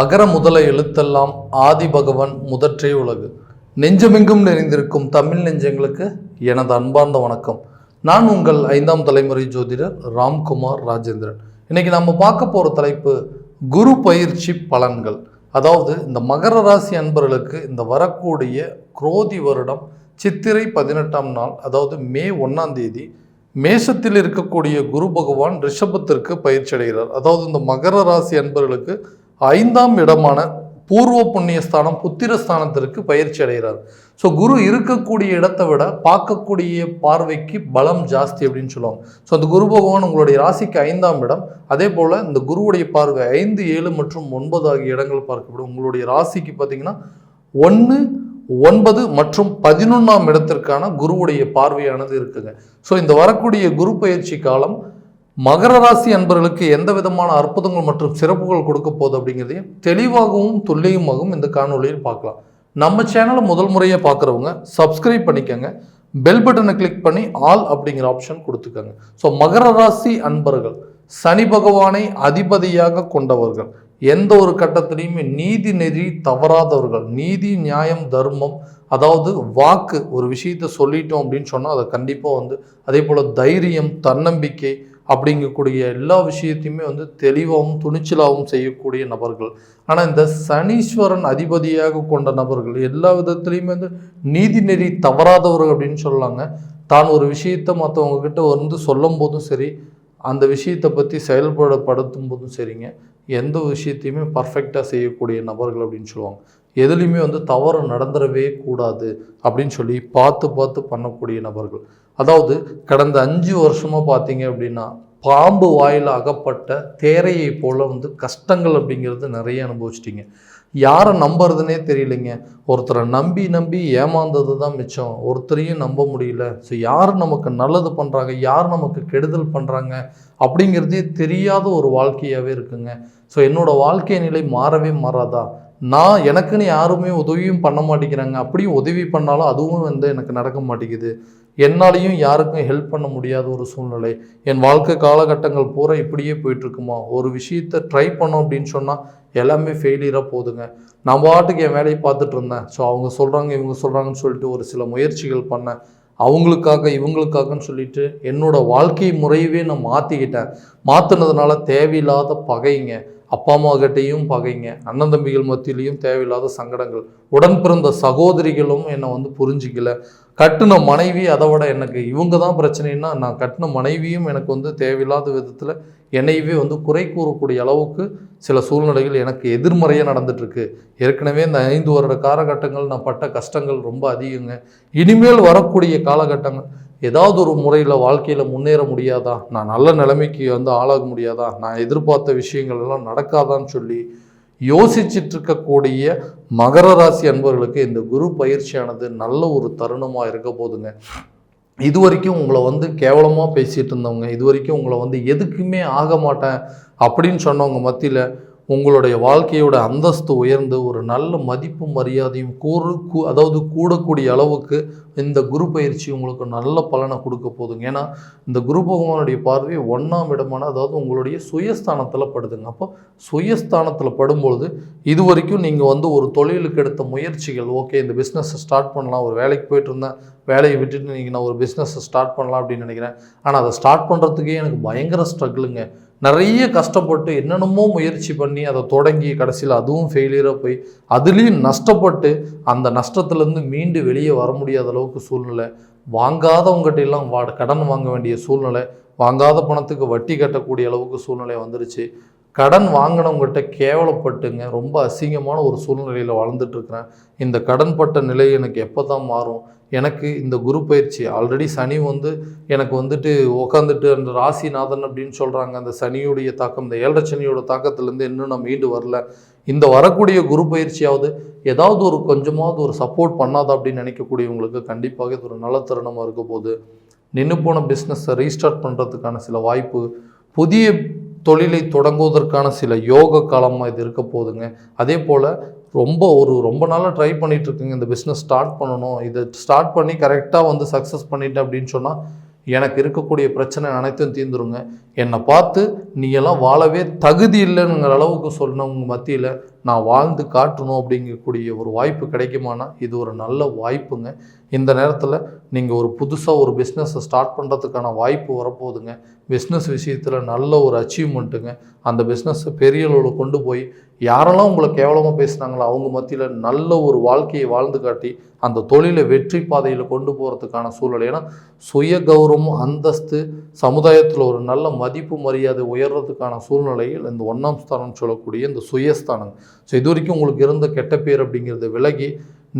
அகர முதல எழுத்தெல்லாம் ஆதி பகவன் முதற்றே உலகு. நெஞ்சமெங்கும் நிறைந்திருக்கும் தமிழ் நெஞ்சங்களுக்கு எனது அன்பார்ந்த வணக்கம். நான் உங்கள் ஐந்தாம் தலைமுறை ஜோதிடர் ராம்குமார் ராஜேந்திரன். இன்னைக்கு நம்ம பார்க்க போகிற தலைப்பு குரு பயிற்சி பலன்கள். அதாவது இந்த மகர ராசி அன்பர்களுக்கு இந்த வரக்கூடிய குரோதி வருடம் சித்திரை பதினெட்டாம் நாள் அதாவது மே ஒன்றாம் தேதி மேஷத்தில் இருக்கக்கூடிய குரு பகவான் ரிஷபத்திற்கு பயிற்சி அடைகிறார். அதாவது இந்த மகர ராசி அன்பர்களுக்கு ஐந்தாம் இடமான பூர்வ புண்ணிய ஸ்தானம் புத்திர ஸ்தானத்திற்கு பயிற்சி அடைகிறார். ஸோ குரு இருக்கக்கூடிய இடத்தை விட பார்க்கக்கூடிய பார்வைக்கு பலம் ஜாஸ்தி அப்படின்னு சொல்லுவாங்க. ஸோ அந்த குரு பகவான் உங்களுடைய ராசிக்கு ஐந்தாம் இடம். அதே போல் இந்த குருவுடைய பார்வை ஐந்து ஏழு மற்றும் ஒன்பது ஆகிய இடங்கள் பார்க்கப்படும். உங்களுடைய ராசிக்கு பார்த்தீங்கன்னா ஒன்று ஒன்பது மற்றும் பதினொன்றாம் இடத்திற்கான குருவுடைய பார்வையானது இருக்குங்க. ஸோ இந்த வரக்கூடிய குரு பயிற்சி காலம் மகர ராசி அன்பர்களுக்கு எந்த விதமான அற்புதங்கள் மற்றும் சிறப்புகள் கொடுக்க போகுது அப்படிங்கிறதையும் தெளிவாகவும் துல்லியமாகவும் இந்த காணொலியில் பார்க்கலாம். நம்ம சேனலை முதல் முறையாக பார்க்குறவங்க சப்ஸ்கிரைப் பண்ணிக்கோங்க. பெல் பட்டனை கிளிக் பண்ணி ஆல் அப்படிங்கிற ஆப்ஷன் கொடுத்துக்கோங்க. ஸோ மகர ராசி அன்பர்கள் சனி பகவானை அதிபதியாக கொண்டவர்கள் எந்த ஒரு கட்டத்திலையுமே நீதி நெறி தவறாதவர்கள் நீதி நியாயம் தர்மம் அதாவது வாக்கு ஒரு விஷயத்த சொல்லிட்டோம் அப்படின்னு சொன்னால் அதை கண்டிப்பாக வந்து அதே போல் தைரியம் தன்னம்பிக்கை அப்படிங்கக்கூடிய எல்லா விஷயத்தையுமே வந்து தெளிவாகவும் துணிச்சலாகவும் செய்யக்கூடிய நபர்கள். ஆனால் இந்த சனீஸ்வரன் அதிபதியாக கொண்ட நபர்கள் எல்லா விதத்துலேயுமே வந்து நீதி நெறி தவறாதவர்கள் அப்படின்னு சொல்லலாங்க தான் ஒரு விஷயத்தை மற்றவங்கக்கிட்ட வந்து சொல்லும் போதும் சரி அந்த விஷயத்தை பற்றி செயல்படப்படுத்தும் போதும் சரிங்க. எந்த விஷயத்தையுமே பர்ஃபெக்டாக செய்யக்கூடிய நபர்கள் அப்படின்னு சொல்லுவாங்க. எதுலேயுமே வந்து தவறு நடந்துடவே கூடாது அப்படின்னு சொல்லி பார்த்து பார்த்து பண்ணக்கூடிய நபர்கள். அதாவது கடந்த அஞ்சு வருஷமாக பார்த்தீங்க அப்படின்னா பாம்பு வாயில் அகப்பட்ட தேரையை போல் வந்து கஷ்டங்கள் அப்படிங்கிறது நிறைய அனுபவிச்சிட்டிங்க. யாரை நம்புறதுனே தெரியலைங்க. ஒருத்தரை நம்பி நம்பி ஏமாந்தது தான் மிச்சம். ஒருத்தரையும் நம்ப முடியல. ஸோ யார் நமக்கு நல்லது பண்ணுறாங்க யார் நமக்கு கெடுதல் பண்ணுறாங்க அப்படிங்கிறதே தெரியாத ஒரு வாழ்க்கையாகவே இருக்குங்க. ஸோ என்னோடய வாழ்க்கை நிலை மாறவே மாறாதா? நான் எனக்குன்னு யாருமே உதவியும் பண்ண மாட்டேங்கிறாங்க. அப்படியும் உதவி பண்ணாலும் அதுவும் வந்து எனக்கு நடக்க மாட்டேங்குது. என்னாலையும் யாருக்கும் ஹெல்ப் பண்ண முடியாத ஒரு சூழ்நிலை. என் வாழ்க்கை காலகட்டங்கள் பூரா இப்படியே போயிட்டுருக்குமா? ஒரு விஷயத்த ட்ரை பண்ணோம் அப்படின்னு சொன்னால் எல்லாமே ஃபெயிலியராக போகுதுங்க. நான் பாட்டுக்கு என் வேலையை பார்த்துட்டு இருந்தேன். ஸோ அவங்க சொல்கிறாங்க இவங்க சொல்கிறாங்கன்னு சொல்லிட்டு ஒரு சில முயற்சிகள் பண்ணேன். அவங்களுக்காக இவங்களுக்காகன்னு சொல்லிட்டு என்னோட வாழ்க்கை முறையவே நான் மாற்றிக்கிட்டேன் மாற்றினதுனால தேவையில்லாத பகைங்க. அப்பா அம்மாக்கிட்டையும் பகைங்க அண்ணன் தம்பிகள் மத்தியிலையும் தேவையில்லாத சங்கடங்கள். உடன் பிறந்த சகோதரிகளும் என்னை வந்து புரிஞ்சிக்கல. கட்டின மனைவி அதை விட எனக்கு இவங்க தான் பிரச்சனைன்னா நான் கட்டின மனைவியும் எனக்கு வந்து தேவையில்லாத விதத்தில் என்னையவே வந்து குறை கூறக்கூடிய அளவுக்கு சில சூழ்நிலைகள் எனக்கு எதிர்மறையாக நடந்துட்டுருக்கு. ஏற்கனவே இந்த ஐந்து வருட காலகட்டங்கள் நான் பட்ட கஷ்டங்கள் ரொம்ப அதிகங்க. இனிமேல் வரக்கூடிய காலகட்டங்கள் ஏதாவது ஒரு முறையில் வாழ்க்கையில் முன்னேற முடியாதா? நான் நல்ல நிலைமைக்கு வந்து ஆளாக முடியாதா? நான் எதிர்பார்த்த விஷயங்கள் எல்லாம் நடக்காதான்னு சொல்லி யோசிச்சிட்ருக்கக்கூடிய மகர ராசி அன்பர்களுக்கு இந்த குரு பயிற்சியானது நல்ல ஒரு தருணமாக இருக்க போதுங்க. இது வரைக்கும் உங்களை வந்து கேவலமாக பேசிகிட்டு இருந்தவங்க இது வரைக்கும் உங்களை வந்து எதுக்குமே ஆக மாட்டேன் அப்படின்னு சொன்னவங்க மத்தியில் உங்களுடைய வாழ்க்கையோட அந்தஸ்து உயர்ந்து ஒரு நல்ல மதிப்பு மரியாதையும் கூறு கூ அதாவது கூடக்கூடிய அளவுக்கு இந்த குரு பயிற்சி உங்களுக்கு நல்ல பலனை கொடுக்க போதுங்க. ஏன்னா இந்த குரு பகவானுடைய பார்வை ஒன்றாம் இடமான அதாவது உங்களுடைய சுயஸ்தானத்தில் படுதுங்க. அப்போ சுயஸ்தானத்தில் படும்பொழுது இது வரைக்கும் நீங்கள் வந்து ஒரு தொழிலுக்கு எடுத்த முயற்சிகள் ஓகே இந்த பிஸ்னஸை ஸ்டார்ட் பண்ணலாம் ஒரு வேலைக்கு போயிட்டு இருந்தேன் வேலையை விட்டுட்டு நீங்கள் நான் ஒரு பிஸ்னஸை ஸ்டார்ட் பண்ணலாம் அப்படின்னு நினைக்கிறேன். ஆனால் அதை ஸ்டார்ட் பண்ணுறதுக்கே எனக்கு பயங்கர ஸ்ட்ரகிளுங்க நிறைய கஷ்டப்பட்டு என்னென்னமோ முயற்சி பண்ணி அதை தொடங்கி கடைசியில் அதுவும் ஃபெயிலியராக போய் அதுலேயும் நஷ்டப்பட்டு அந்த நஷ்டத்துலேருந்து மீண்டு வெளியே வர முடியாத அளவுக்கு சூழ்நிலை. வாங்காதவங்ககிட்ட எல்லாம் வா கடன் வாங்க வேண்டிய சூழ்நிலை. வாங்காத பணத்துக்கு வட்டி கட்டக்கூடிய அளவுக்கு சூழ்நிலை வந்துருச்சு. கடன் வாங்கினவங்ககிட்ட கேவலப்பட்டுங்க. ரொம்ப அசிங்கமான ஒரு சூழ்நிலையில் வளர்ந்துட்டுருக்குறேன் இந்த கடன்பட்ட நிலை எனக்கு எப்போ தான் மாறும்? எனக்கு இந்த குரு பயிற்சி ஆல்ரெடி சனி வந்து எனக்கு வந்துட்டு உக்காந்துட்டு அந்த ராசிநாதன் அப்படின்னு சொல்கிறாங்க அந்த சனியுடைய தாக்கம் இந்த ஏழரை சனியோட தாக்கத்துலேருந்து இன்னும் நான் மீண்டு வரல. இந்த வரக்கூடிய குரு பயிற்சியாவது ஏதாவது ஒரு கொஞ்சமாவது ஒரு சப்போர்ட் பண்ணாதா அப்படின்னு நினைக்கக்கூடியவங்களுக்கு கண்டிப்பாக இது ஒரு நல்ல தருணமாக இருக்க போது நின்று போன பிஸ்னஸை ரீஸ்டார்ட் பண்ணுறதுக்கான சில வாய்ப்பு புதிய தொழிலை தொடங்குவதற்கான சில யோக காலமாக இது இருக்க போகுதுங்க அதே போல் ரொம்ப ஒரு ரொம்ப நாளாக ட்ரை பண்ணிகிட்ருக்குங்க இருக்குங்க. இந்த பிஸ்னஸ் ஸ்டார்ட் பண்ணணும். இதை ஸ்டார்ட் பண்ணி கரெக்டாக வந்து சக்ஸஸ் பண்ணிட்டேன் அப்படின்னு சொன்னால் எனக்கு இருக்கக்கூடிய பிரச்சனை அனைத்தும் தீர்ந்துருங்க. என்னை பார்த்து நீங்கள்லாம் வாழவே தகுதி இல்லைங்கிற அளவுக்கு சொன்னவங்க மத்தியில் நான் வாழ்ந்து காட்டணும் அப்படிங்கக்கூடிய ஒரு வாய்ப்பு கிடைக்குமானா இது ஒரு நல்ல வாய்ப்புங்க. இந்த நேரத்தில் நீங்கள் ஒரு புதுசாக ஒரு பிஸ்னஸை ஸ்டார்ட் பண்ணுறதுக்கான வாய்ப்பு வரப்போகுதுங்க. பிஸ்னஸ் விஷயத்தில் நல்ல ஒரு அச்சீவ்மெண்ட்டுங்க அந்த பிஸ்னஸை பெரிய அளவில் கொண்டு போய் யாரெல்லாம் உங்களை கேவலமாக பேசுனாங்களோ அவங்க மத்தியில் நல்ல ஒரு வாழ்க்கையை வாழ்ந்து காட்டி அந்த தொழிலை வெற்றி பாதையில் கொண்டு போகிறதுக்கான சூழல். ஏன்னா சுய கௌரவம் அந்தஸ்து சமுதாயத்தில் ஒரு நல்ல மதிப்பு மரியாதை உயர்றதுக்கான சூழ்நிலையில் இந்த ஒன்றாம் ஸ்தானம் சொல்லக்கூடிய இந்த சுயஸ்தானம் ஸோ இது வரைக்கும் உங்களுக்கு இருந்த கெட்ட பேர் அப்படிங்கிறது விலகி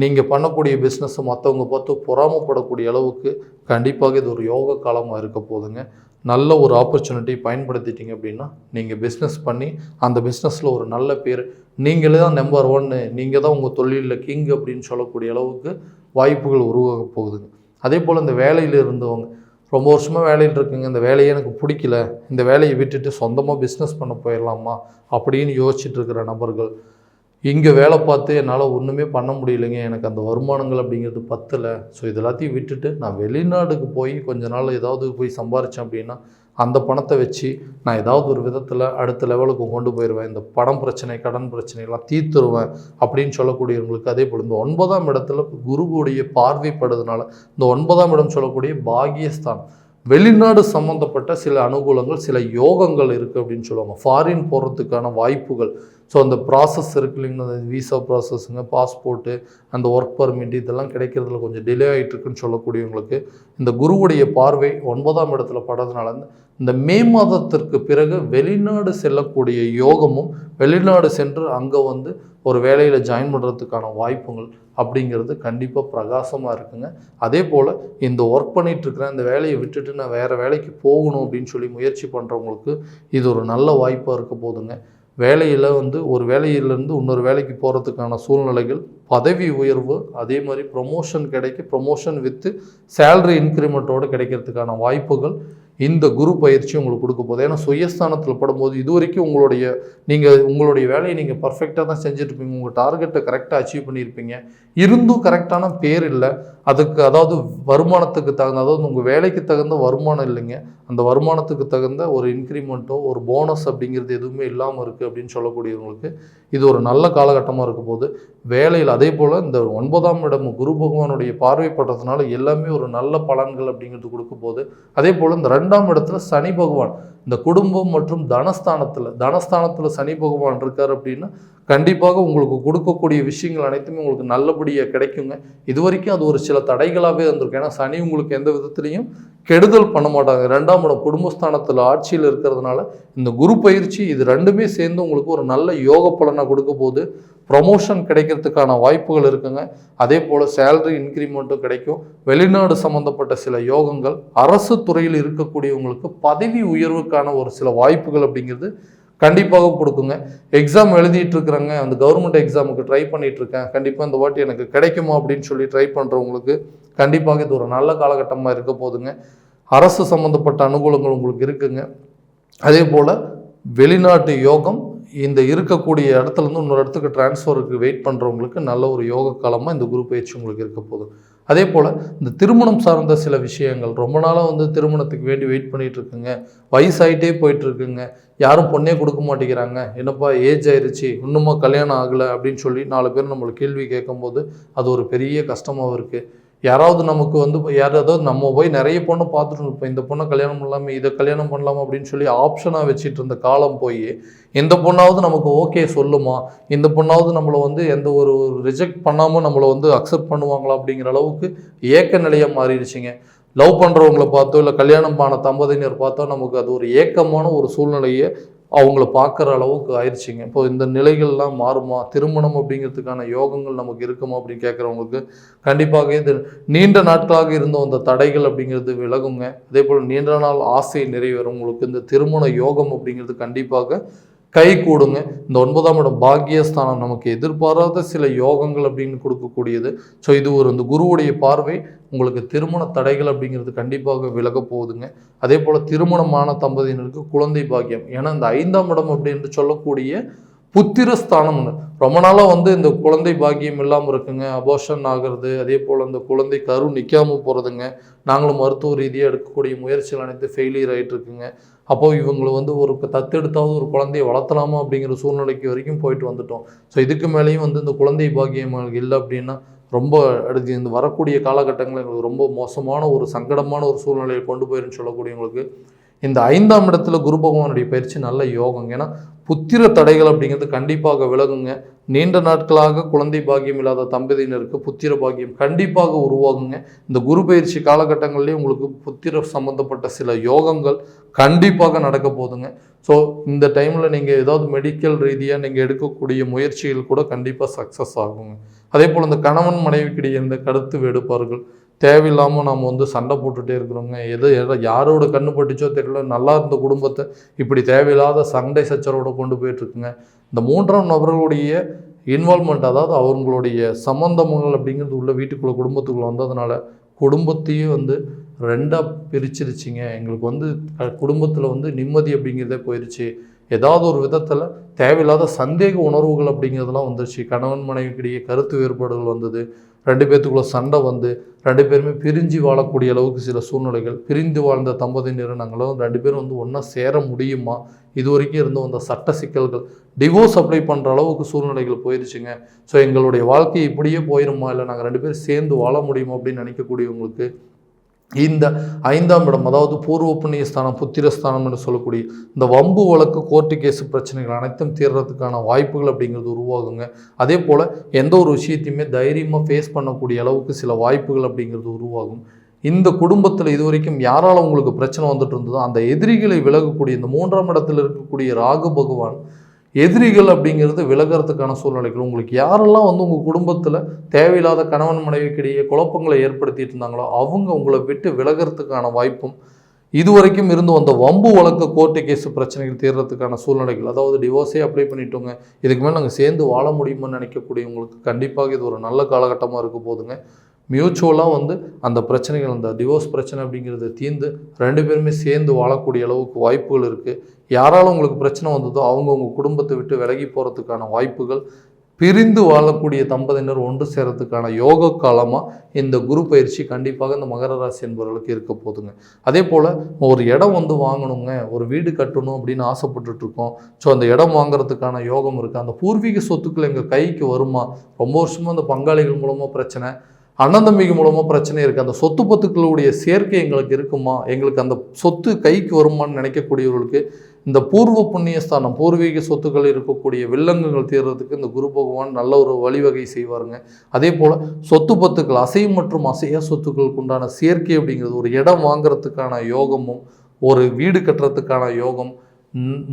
நீங்கள் பண்ணக்கூடிய பிஸ்னஸை மற்றவங்க பார்த்து பொறாமப்படக்கூடிய அளவுக்கு கண்டிப்பாக இது ஒரு யோக காலமாக இருக்க போகுதுங்க. நல்ல ஒரு ஆப்பர்ச்சுனிட்டி பயன்படுத்திட்டீங்க அப்படின்னா நீங்கள் பிஸ்னஸ் பண்ணி அந்த பிஸ்னஸில் ஒரு நல்ல பேர். நீங்களே தான் நம்பர் ஒன்று நீங்கள் தான் உங்கள் தொழிலில் கிங் அப்படின்னு சொல்லக்கூடிய அளவுக்கு வாய்ப்புகள் உருவாக போகுதுங்க. அதே போல் இந்த வேலையில் இருந்தவங்க ரொம்ப வருஷமாக வேலையில் இருக்குங்க. இந்த வேலையே எனக்கு பிடிக்கல. இந்த வேலையை விட்டுட்டு சொந்தமாக பிஸ்னஸ் பண்ண போயிடலாமா அப்படின்னு யோசிச்சுட்டு இருக்கிற நபர்கள் இங்கே வேலை பார்த்து என்னால் ஒன்றுமே பண்ண முடியலைங்க. எனக்கு அந்த வருமானங்கள் அப்படிங்கிறது பத்தலை. ஸோ இது எல்லாத்தையும் விட்டுட்டு நான் வெளிநாடுக்கு போய் கொஞ்ச நாள் ஏதாவது போய் சம்பாரித்தேன் அப்படின்னா அந்த பணத்தை வச்சு நான் ஏதாவது ஒரு விதத்தில் அடுத்த லெவலுக்கு கொண்டு போயிடுவேன் இந்த பணம் பிரச்சனை கடன் பிரச்சனைலாம் தீர்த்துருவேன் அப்படின்னு சொல்லக்கூடியவங்களுக்கு அதே போல் இந்த ஒன்பதாம் இடத்துல குருவுடைய பார்வைப்படுறதுனால இந்த ஒன்பதாம் இடம் சொல்லக்கூடிய பாகியஸ்தான். வெளிநாடு சம்மந்தப்பட்ட சில அனுகூலங்கள் சில யோகங்கள் இருக்குது அப்படின்னு சொல்லுவாங்க. ஃபாரின் போகிறதுக்கான வாய்ப்புகள். ஸோ அந்த ப்ராசஸ் இருக்கு இல்லைங்களா அந்த விசா ப்ராசஸ்ஸுங்க பாஸ்போர்ட்டு அந்த ஒர்க் பர்மிட் இதெல்லாம் கிடைக்கிறதுல கொஞ்சம் டிலே ஆகிட்டுருக்குன்னு சொல்லக்கூடியவங்களுக்கு இந்த குருவுடைய பார்வை ஒன்பதாம் இடத்துல படுறதுனால இந்த மே மாதத்திற்கு பிறகு வெளிநாடு செல்லக்கூடிய யோகமும் வெளிநாடு சென்று அங்கே வந்து ஒரு வேலையில் ஜாயின் பண்ணுறதுக்கான வாய்ப்புகள் அப்படிங்கிறது கண்டிப்பாக பிரகாசமாக இருக்குங்க. அதே போல் இந்த ஒர்க் பண்ணிகிட்ருக்கிறேன் இந்த வேலையை விட்டுட்டு நான் வேறு வேலைக்கு போகணும் அப்படின்னு சொல்லி முயற்சி பண்ணுறவங்களுக்கு இது ஒரு நல்ல வாய்ப்பாக இருக்க போதுங்க. வேலையில் வந்து ஒரு வேலையிலேருந்து இன்னொரு வேலைக்கு போகிறதுக்கான சூழ்நிலைகள் பதவி உயர்வு அதே மாதிரி ப்ரொமோஷன் கிடைக்க ப்ரொமோஷன் வித்து சேல்ரி இன்க்ரிமெண்ட்டோடு கிடைக்கிறதுக்கான வாய்ப்புகள் இந்த குரு பயிற்சி உங்களுக்கு கொடுக்க போகுது. ஏன்னா சுயஸ்தானத்தில் படும்போது இது வரைக்கும் உங்களுடைய நீங்கள் உங்களுடைய வேலையை நீங்கள் பர்ஃபெக்டாக தான் செஞ்சுருப்பீங்க உங்கள் டார்கெட்டை கரெக்டாக அச்சீவ் பண்ணியிருப்பீங்க. இருந்தும் கரெக்டான பேர் இல்லை. அதுக்கு அதாவது வருமானத்துக்கு தகுந்த அதாவது உங்கள் வேலைக்கு தகுந்த வருமானம் இல்லைங்க. அந்த வருமானத்துக்கு தகுந்த ஒரு இன்க்ரிமெண்ட்டோ ஒரு போனஸ் அப்படிங்கிறது எதுவுமே இல்லாமல் இருக்குது அப்படின்னு சொல்லக்கூடியவங்களுக்கு இது ஒரு நல்ல காலகட்டமாக இருக்க போது வேலையில் அதே போல் இந்த ஒன்பதாம் இடம் குரு பகவானுடைய பார்வைப்படுறதுனால எல்லாமே ஒரு நல்ல பலன்கள் அப்படிங்கிறது கொடுக்க போது அதே போல் இந்த ரெண்டாம் இடத்துல சனி பகவான். இந்த குடும்பம் மற்றும் தனஸ்தானத்தில் தனஸ்தானத்தில் சனி பகவான் இருக்கார் அப்படின்னா கண்டிப்பாக உங்களுக்கு கொடுக்கக்கூடிய விஷயங்கள் அனைத்துமே உங்களுக்கு நல்லபடியாக கிடைக்குங்க. இது வரைக்கும் அது ஒரு சில தடைகளாகவே இருந்திருக்கு. ஏன்னா சனி உங்களுக்கு எந்த விதத்துலையும் கெடுதல் பண்ண மாட்டாங்க. ரெண்டாம் இடம் குடும்பஸ்தானத்தில் ஆட்சியில் இருக்கிறதுனால இந்த குரு பயிற்சி இது ரெண்டுமே சேர்ந்து உங்களுக்கு ஒரு நல்ல யோக பலனை கொடுக்க போது ப்ரொமோஷன் கிடைக்கிறதுக்கான வாய்ப்புகள் இருக்குங்க. அதே போல் சேலரி இன்க்ரிமெண்ட்டும் கிடைக்கும். வெளிநாடு சம்மந்தப்பட்ட சில யோகங்கள் அரசு துறையில் இருக்கக்கூடியவங்களுக்கு பதவி உயர்வுக்கான ஒரு சில வாய்ப்புகள் அப்படிங்கிறது கண்டிப்பாக கொடுக்குங்க. எக்ஸாம் எழுதிட்டு இருக்கிறாங்க அந்த கவர்மெண்ட் எக்ஸாமுக்கு ட்ரை பண்ணிட்டு இருக்கேன் கண்டிப்பாக இந்த வாட்டி எனக்கு கிடைக்குமா அப்படின்னு சொல்லி ட்ரை பண்ணுறவங்களுக்கு கண்டிப்பாக இது ஒரு நல்ல காலகட்டமாக இருக்க போதுங்க அரசு சம்மந்தப்பட்ட அனுகூலங்கள் உங்களுக்கு இருக்குங்க. அதே போல் வெளிநாட்டு யோகம் இந்த இருக்கக்கூடிய இடத்துல இருந்து இன்னொரு இடத்துக்கு டிரான்ஸ்ஃபருக்கு வெயிட் பண்ணுறவங்களுக்கு நல்ல ஒரு யோக காலமாக இந்த குரு பயிற்சி உங்களுக்கு இருக்க போதும் அதே போல் இந்த திருமணம் சார்ந்த சில விஷயங்கள் ரொம்ப நாளாக வந்து திருமணத்துக்கு வேண்டி வெயிட் பண்ணிகிட்டு இருக்குங்க. வயசாயிட்டே போயிட்டுருக்குங்க யாரும் பொண்ணே கொடுக்க மாட்டேங்கிறாங்க. என்னப்பா ஏஜ் ஆயிடுச்சு இன்னுமா கல்யாணம் ஆகலை அப்படின்னு சொல்லி நாலு பேர் நம்மளை கேள்வி கேட்கும்போது அது ஒரு பெரிய கஷ்டமாகவும் இருக்குது யாராவது நமக்கு வந்து யாராவது நம்ம போய் நிறைய பொண்ணு பார்த்துட்டு இருப்போம். இந்த பொண்ணை கல்யாணம் பண்ணலாமே இதை கல்யாணம் பண்ணலாமா அப்படின்னு சொல்லி ஆப்ஷனாக வச்சுட்டு இருந்த காலம் போய் இந்த பொண்ணாவது நமக்கு ஓகே சொல்லுமா? இந்த பொண்ணாவது நம்மளை வந்து எந்த ஒரு ரிஜெக்ட் பண்ணாமல் நம்மளை வந்து அக்செப்ட் பண்ணுவாங்களா அப்படிங்கிற அளவுக்கு ஏக்க நிலையாக மாறிடுச்சிங்க. லவ் பண்ணுறவங்கள பார்த்தோ இல்லை கல்யாணம் ஆன தம்பதியினர் பார்த்தோ நமக்கு அது ஒரு ஏக்கமான ஒரு சூழ்நிலையை அவங்கள பார்க்குற அளவுக்கு ஆயிடுச்சுங்க இப்போ இந்த நிலைகள்லாம் மாறுமா? திருமணம் அப்படிங்கிறதுக்கான யோகங்கள் நமக்கு இருக்குமா அப்படின்னு கேட்குறவங்களுக்கு கண்டிப்பாக இது நீண்ட நாட்களாக இருந்த அந்த தடைகள் அப்படிங்கிறது விலகுங்க. அதே போல் நீண்ட நாள் ஆசை நிறைவேறும். உங்களுக்கு இந்த திருமண யோகம் அப்படிங்கிறது கண்டிப்பாக கை கூடுங்க. இந்த ஒன்பதாம் இடம் பாக்கியஸ்தானம் நமக்கு எதிர்பாராத சில யோகங்கள் அப்படின்னு கொடுக்கக்கூடியது. ஸோ இது ஒரு இந்த குருவுடைய பார்வை. உங்களுக்கு திருமண தடைகள் அப்படிங்கிறது கண்டிப்பாக விலக போகுதுங்க. அதே போல் திருமணமான தம்பதியினருக்கு குழந்தை பாக்கியம். ஏன்னா இந்த ஐந்தாம் இடம் அப்படின்னு சொல்லக்கூடிய புத்திரஸ்தானம்னு ரொம்ப நாளாக வந்து இந்த குழந்தை பாக்கியம் இல்லாமல் இருக்குங்க. அபோஷன் ஆகிறது அதே போல் இந்த குழந்தை கரு நிற்காம போகிறதுங்க நாங்களும் மருத்துவ ரீதியாக எடுக்கக்கூடிய முயற்சிகள் அனைத்து ஃபெயிலியர் ஆகிட்டு இருக்குங்க. அப்போது இவங்களை வந்து ஒரு தத்தெடுத்தாவது ஒரு குழந்தையை வளர்த்தலாமா அப்படிங்கிற சூழ்நிலைக்கு வரைக்கும் போயிட்டு வந்துட்டோம். ஸோ இதுக்கு மேலேயும் வந்து இந்த குழந்தை பாக்கியம் இல்லை அப்படின்னா ரொம்ப அடுத்து இந்த வரக்கூடிய காலகட்டங்களில் எங்களுக்கு ரொம்ப மோசமான ஒரு சங்கடமான ஒரு சூழ்நிலையை கொண்டு போயிருன்னு சொல்லக்கூடியவங்களுக்கு இந்த ஐந்தாம் இடத்துல குரு பகவானுடைய பயிற்சி நல்ல யோகம் ஏன்னா புத்திர தடைகள் அப்படிங்கிறது கண்டிப்பாக விலகுங்க. நீண்ட நாட்களாக குழந்தை பாக்கியம் இல்லாத தம்பதியினருக்கு புத்திர பாக்கியம் கண்டிப்பாக உருவாகுங்க. இந்த குரு பயிற்சி காலகட்டங்கள்லேயே உங்களுக்கு புத்திர சம்பந்தப்பட்ட சில யோகங்கள் கண்டிப்பாக நடக்க போகுதுங்க. ஸோ இந்த டைமில் நீங்கள் ஏதாவது மெடிக்கல் ரீதியாக நீங்கள் எடுக்கக்கூடிய முயற்சிகள் கூட கண்டிப்பாக சக்ஸஸ் ஆகுங்க. அதே போல் இந்த கணவன் மனைவிக்கிடையே இந்த கருத்து வேடுபார்கள் தேவையில்லாமல் நாம் வந்து சண்டை போட்டுகிட்டே இருக்கிறோங்க. எது எதை யாரோட கண்ணு பட்டுச்சோ தெரியல. நல்லா இருந்த குடும்பத்தை இப்படி தேவையில்லாத சண்டை சச்சரோட கொண்டு போயிட்டுருக்குங்க. இந்த மூன்றாம் நபர்களுடைய இன்வால்மெண்ட் அதாவது அவங்களுடைய சம்பந்தங்கள் அப்படிங்கிறது உள்ள வீட்டுக்குள்ளே குடும்பத்துக்குள்ளே வந்ததுனால குடும்பத்தையும் வந்து ரெண்டாக பிரிச்சிருச்சிங்க. எங்களுக்கு வந்து குடும்பத்தில் வந்து நிம்மதி அப்படிங்கிறதே போயிடுச்சு ஏதாவது ஒரு விதத்தில் தேவையில்லாத சந்தேக உணர்வுகள் அப்படிங்கிறதுலாம் வந்துருச்சு. கணவன் மனைவிக்கிடையே கருத்து வேறுபாடுகள் வந்தது. ரெண்டு பேர்த்துக்குள்ள சண்டை வந்து ரெண்டு பேருமே பிரிஞ்சு வாழக்கூடிய அளவுக்கு சில சூழ்நிலைகள். பிரிந்து வாழ்ந்த தம்பதியினர் நாங்களும் ரெண்டு பேரும் வந்து ஒன்றா சேர முடியுமா? இது வரைக்கும் இருந்த வந்த சட்ட சிக்கல்கள். டிவோர்ஸ் அப்ளை பண்ணுற அளவுக்கு சூழ்நிலைகள் போயிருச்சுங்க. ஸோ எங்களுடைய வாழ்க்கை இப்படியே போயிருமா? இல்லை நாங்கள் ரெண்டு பேரும் சேர்ந்து வாழ முடியுமா? அப்படின்னு நினைக்கக்கூடியவங்களுக்கு இந்த ஐந்தாம் இடம் அதாவது பூர்வ புண்ணிய ஸ்தானம் புத்திரஸ்தானம் என்று சொல்லக்கூடிய இந்த வம்பு வழக்கு கோர்ட்டு கேஸு பிரச்சனைகள் அனைத்தும் தீர்றதுக்கான வாய்ப்புகள் அப்படிங்கிறது உருவாகுங்க. அதே போல் எந்த ஒரு விஷயத்தையுமே தைரியமாக ஃபேஸ் பண்ணக்கூடிய அளவுக்கு சில வாய்ப்புகள் அப்படிங்கிறது உருவாகும். இந்த குடும்பத்தில் இது வரைக்கும் யாரால் உங்களுக்கு பிரச்சனை வந்துட்டு இருந்ததோ அந்த எதிரிகளை விலகக்கூடிய இந்த மூன்றாம் இடத்தில் இருக்கக்கூடிய ராகு பகவான் எதிரிகள் அப்படிங்கிறது விலகிறதுக்கான சூழ்நிலைகள். உங்களுக்கு யாரெல்லாம் வந்து உங்கள் குடும்பத்தில் தேவையில்லாத கணவன் மனைவிக்கிடையே குழப்பங்களை ஏற்படுத்திட்டு இருந்தாங்களோ அவங்க உங்களை விட்டு விலகிறதுக்கான வாய்ப்பும் இதுவரைக்கும் இருந்து வந்த வம்பு வழக்கு கோர்ட்டு கேஸ் பிரச்சனைகள் தீர்றதுக்கான சூழ்நிலைகள் அதாவது டிவோர்ஸே அப்ளை பண்ணிட்டோங்க இதுக்கு மேலே நாங்கள் சேர்ந்து வாழ முடியுமான்னு நினைக்கக்கூடியவங்களுக்கு கண்டிப்பாக இது ஒரு நல்ல காலகட்டமாக இருக்க போதுங்க. மியூச்சுவலாக வந்து அந்த பிரச்சனைகள் அந்த டிவோர்ஸ் பிரச்சனை அப்படிங்கிறது தீர்ந்து ரெண்டு பேருமே சேர்ந்து வாழக்கூடிய அளவுக்கு வாய்ப்புகள் இருக்குது யாராலும் உங்களுக்கு பிரச்சனை வந்ததோ அவங்க உங்கள் குடும்பத்தை விட்டு விலகி போகிறதுக்கான வாய்ப்புகள் பிரிந்து வாழக்கூடிய தம்பதியினர் ஒன்று சேரத்துக்கான யோக காலமாக இந்த குரு பயிற்சி கண்டிப்பாக இந்த மகர ராசி என்பவர்களுக்கு இருக்க போதுங்க அதே போல் ஒரு இடம் வந்து வாங்கணுங்க ஒரு வீடு கட்டணும் அப்படின்னு ஆசைப்பட்டுட்ருக்கோம் ஸோ அந்த இடம் வாங்குறதுக்கான யோகம் இருக்குது அந்த பூர்வீக சொத்துக்கள் எங்கள் கைக்கு வருமா? ரொம்ப வருஷமாக அந்த பங்காளிகள் மூலமாக பிரச்சனை. அண்ணன் தம்பிக்கு மூலமாக பிரச்சனை இருக்குது அந்த சொத்து பத்துக்களுடைய சேர்க்கை எங்களுக்கு இருக்குமா? எங்களுக்கு அந்த சொத்து கைக்கு வருமான்னு நினைக்கக்கூடியவர்களுக்கு இந்த பூர்வ புண்ணியஸ்தானம் பூர்வீக சொத்துக்கள் இருக்கக்கூடிய வில்லங்கங்கள் தீர்றதுக்கு இந்த குரு பகவான் நல்ல ஒரு வழிவகை செய்வாருங்க. அதே போல் சொத்து பத்துக்கள் அசையும் மற்றும் அசையா சொத்துக்களுக்கு உண்டான சேர்க்கை அப்படிங்கிறது ஒரு இடம் வாங்குறதுக்கான யோகமும் ஒரு வீடு கட்டுறதுக்கான யோகம்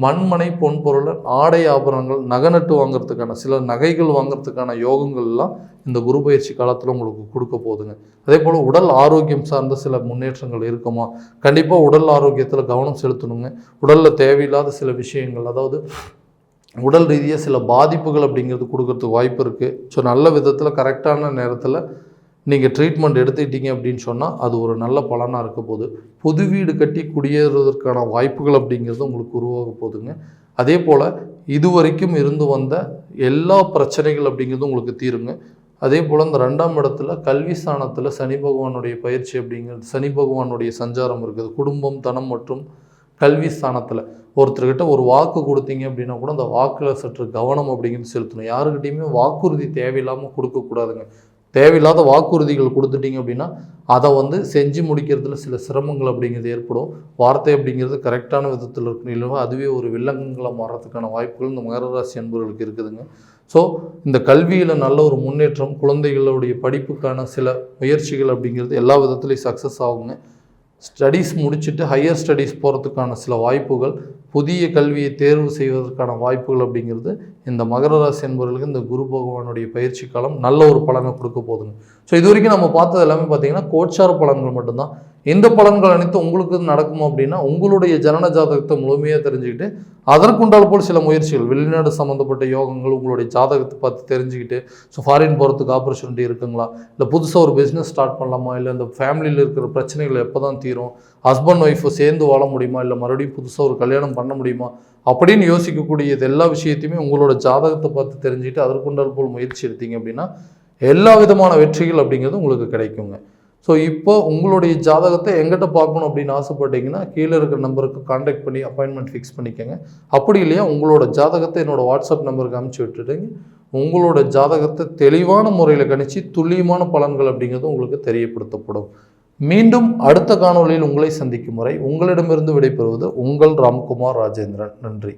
மண்மனை பொன்பொருள் ஆடை ஆபரணங்கள் நகநட்டு வாங்குறதுக்கான சில நகைகள் வாங்குறதுக்கான யோகங்கள்லாம் இந்த குரு பயிற்சி காலத்தில் உங்களுக்கு கொடுக்க போகுதுங்க. அதே போல் உடல் ஆரோக்கியம் சார்ந்த சில முன்னேற்றங்கள் இருக்குமா? கண்டிப்பாக உடல் ஆரோக்கியத்தில் கவனம் செலுத்தணுங்க. உடலில் தேவையில்லாத சில விஷயங்கள் அதாவது உடல் ரீதியாக சில பாதிப்புகள் அப்படிங்கிறது கொடுக்கறதுக்கு வாய்ப்பு இருக்குது ஸோ நல்ல விதத்தில் கரெக்டான நேரத்தில் நீங்கள் ட்ரீட்மெண்ட் எடுத்துக்கிட்டீங்க அப்படின்னு சொன்னால் அது ஒரு நல்ல பலனாக இருக்க போகுது. புது வீடு கட்டி குடியேறுவதற்கான வாய்ப்புகள் அப்படிங்கிறது உங்களுக்கு உருவாக போகுதுங்க. அதே போல் இதுவரைக்கும் இருந்து வந்த எல்லா பிரச்சனைகள் அப்படிங்கிறதும் உங்களுக்கு தீருங்க. அதே போல் இந்த ரெண்டாம் இடத்துல கல்வி ஸ்தானத்தில் சனி பகவானுடைய பயிற்சி அப்படிங்கிறது சனி பகவானுடைய சஞ்சாரம் இருக்குது. குடும்பம் தனம் மற்றும் கல்வி ஸ்தானத்தில் ஒருத்தர்கிட்ட ஒரு வாக்கு கொடுத்தீங்க அப்படின்னா கூட அந்த வாக்கில் சற்று கவனம் அப்படிங்கிறது செலுத்தணும். யாருக்கிட்டையுமே வாக்குறுதி தேவையில்லாமல் கொடுக்கக்கூடாதுங்க தேவையில்லாத வாக்குறுதிகள் கொடுத்துட்டீங்க அப்படின்னா அதை வந்து செஞ்சு முடிக்கிறதுல சில சிரமங்கள் அப்படிங்கிறது ஏற்படும். வார்த்தை அப்படிங்கிறது கரெக்டான விதத்தில் இருக்கணும் இல்லைன்னா அதுவே ஒரு வில்லங்கங்களை மாறத்துக்கான வாய்ப்புகள் இந்த மகர ராசி அன்பர்களுக்கு இருக்குதுங்க. ஸோ இந்த கல்வியில் நல்ல ஒரு முன்னேற்றம் குழந்தைகளுடைய படிப்புக்கான சில முயற்சிகள் அப்படிங்கிறது எல்லா விதத்துலேயும் சக்ஸஸ் ஆகுங்க. ஸ்டடீஸ் முடிச்சுட்டு ஹையர் ஸ்டடீஸ் போகிறதுக்கான சில வாய்ப்புகள் புதிய கல்வியை தேர்வு செய்வதற்கான வாய்ப்புகள் அப்படிங்கிறது இந்த மகர ராசி என்பவர்களுக்கு இந்த குரு பகவானுடைய பயிற்சி காலம் நல்ல ஒரு பலனை கொடுக்க போதுங்க ஸோ இது வரைக்கும் நம்ம பார்த்தது எல்லாமே பார்த்தீங்கன்னா கோச்சார பலன்கள் மட்டும்தான். இந்த பலன்கள் அனைத்து உங்களுக்கு நடக்கும் அப்படின்னா உங்களுடைய ஜனன ஜாதகத்தை முழுமையாக தெரிஞ்சுக்கிட்டு அதற்குண்டால் போல் சில முயற்சிகள் வெளிநாடு சம்மந்தப்பட்ட யோகங்கள் உங்களுடைய ஜாதகத்தை பார்த்து தெரிஞ்சுக்கிட்டு ஸோ ஃபாரின் போகிறதுக்கு ஆப்பர்ச்சுனிட்டி இருக்குங்களா? இல்லை புதுசாக ஒரு பிஸ்னஸ் ஸ்டார்ட் பண்ணலாமா? இல்லை இந்த ஃபேமிலியில் இருக்கிற பிரச்சனைகள் எப்போ தான் தீரும்? ஹஸ்பண்ட் ஒய்ஃபை சேர்ந்து வாழ முடியுமா? இல்லை மறுபடியும் புதுசாக ஒரு கல்யாணம் பண்ண முடியுமா? அப்படின்னு யோசிக்கக்கூடியது எல்லா விஷயத்தையுமே உங்களோட ஜாதகத்தை பார்த்து தெரிஞ்சுக்கிட்டு அதற்குண்டால் போல் முயற்சி எடுத்தீங்க அப்படின்னா எல்லா விதமான வெற்றிகள் அப்படிங்கிறது உங்களுக்கு கிடைக்குங்க. ஸோ இப்போ உங்களுடைய ஜாதகத்தை எங்கிட்ட பார்க்கணும் அப்படின்னு ஆசைப்பட்டீங்கன்னா கீழே இருக்கிற நம்பருக்கு காண்டாக்ட் பண்ணி அப்பாயின்மெண்ட் ஃபிக்ஸ் பண்ணிக்கோங்க. அப்படி இல்லையா உங்களோட ஜாதகத்தை என்னோடய வாட்ஸ்அப் நம்பருக்கு அமுச்சு விட்டுடுங்க. உங்களோட ஜாதகத்தை தெளிவான முறையில் கணிச்சு துல்லியமான பலன்கள் அப்படிங்கிறது உங்களுக்கு தெரியப்படுத்தப்படும். மீண்டும் அடுத்த காணொளியில் உங்களை சந்திக்கும் வரை உங்களிடமிருந்து விடைபெறுவது உங்கள் ராம்குமார் ராஜேந்திரன். நன்றி.